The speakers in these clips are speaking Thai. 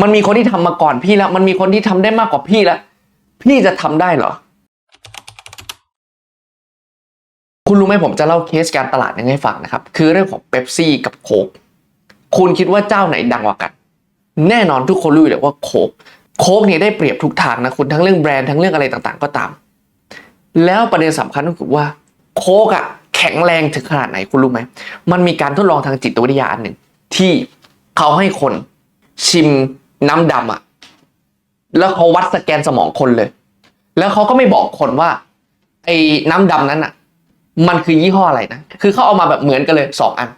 มันมีคนที่ทำมาก่อนพี่แล้ว มันมีคนที่ทำได้มากกว่าพี่แล้ว พี่จะทำได้เหรอ คุณรู้ไหมผมจะเล่าเคสการตลาดยังไงให้ฟังนะครับ คือเรื่องของเบปซี่กับโคกคุณคิดว่าเจ้าไหนดังกว่ากัน แน่นอนทุกคนรู้อยู่แล้วว่าโคกโคกเนี่ยได้เปรียบทุกทางนะคุณทั้งเรื่องแบรนด์ทั้งเรื่องอะไรต่างๆ ก็ตาม แล้วประเด็นสำคัญก็คือว่าโคกอะแข็งแรงถึงขนาดไหนคุณรู้ไหม มันมีการทดลองทางจิตวิทยาอันหนึ่งที่เขาให้คนชิม น้ำดำอะแล้วเขาวัดสแกนสมองคนเลย แล้วเขาก็ไม่บอกคนว่า ไอ้น้ำดำนั้นอะมันคือยี่ห้ออะไรนะ คือเขาเอามาแบบเหมือนกันเลยสองอัน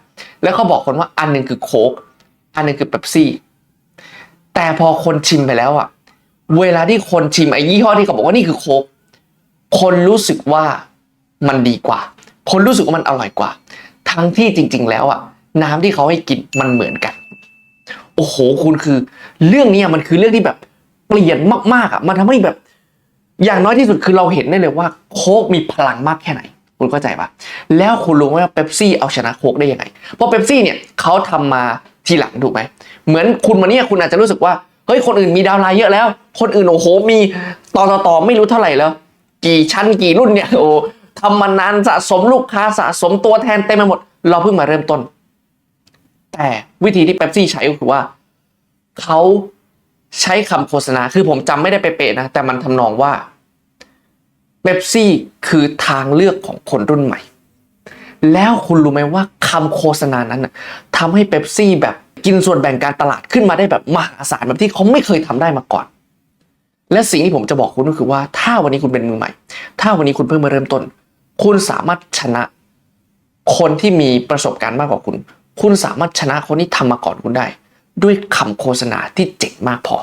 แล้วเขาบอกคนว่าอันหนึ่งคือโค้ก อันหนึ่งคือเป๊ปซี่ แต่พอคนชิมไปแล้วอะเวลาที่คนชิมไอ้ยี่ห้อที่เขาบอกว่านี่คือโค้ก คนรู้สึกว่ามันดีกว่า คนรู้สึกว่ามันอร่อยกว่า ทั้งที่จริง ๆ แล้วอะน้ำที่เขาให้กินมันเหมือนกัน โอ้โหคุณคือ เรื่องนี้มันคือเรื่องที่แบบเปลี่ยนมากๆอะมันทำให้แบบ อย่างน้อยที่สุดคือเราเห็นได้เลยว่าโค้กมีพลังมากแค่ไหน คุณเข้าใจปะแล้วคุณรู้ไหมว่าเป๊ปซี่เอาชนะโค้กได้ยังไงเพราะเป๊ปซี่เนี่ยเขาทำมาทีหลังถูกไหมเหมือนคุณมาเนี่ยคุณอาจจะรู้สึกว่าเฮ้ยคนอื่นมีดาวไลน์เยอะแล้ว คนอื่นโอ้โหมีต่อต่อต่อไม่รู้เท่าไหร่แล้ว กี่ชั้นกี่รุ่นเนี่ยโอ้ทำมานานสะสมลูกค้าสะสมตัวแทนเต็มไปหมด เราเพิ่งมาเริ่มต้น แต่วิธีที่เป๊ปซี่ใช้ก็คือว่าเขาใช้คำโฆษณาคือผมจำไม่ได้เป๊ะๆนะ แต่มันทำนองว่าเบปซี่คือทางเลือกของคนรุ่นใหม่ แล้วคุณรู้ไหมว่าคำโฆษณานั้นทำให้เบปซี่แบบกินส่วนแบ่งการตลาดขึ้นมาได้แบบมหาศาลแบบที่เขาไม่เคยทำได้มาก่อน และสิ่งที่ผมจะบอกคุณก็คือว่า ถ้าวันนี้คุณเป็นมือใหม่ ถ้าวันนี้คุณเพิ่งมาเริ่มต้น คุณสามารถชนะคนที่มีประสบการณ์มากกว่าคุณ คุณสามารถชนะคนที่ทำมาก่อนคุณได้ด้วยคำโฆษณาที่เจ๋งมากพอ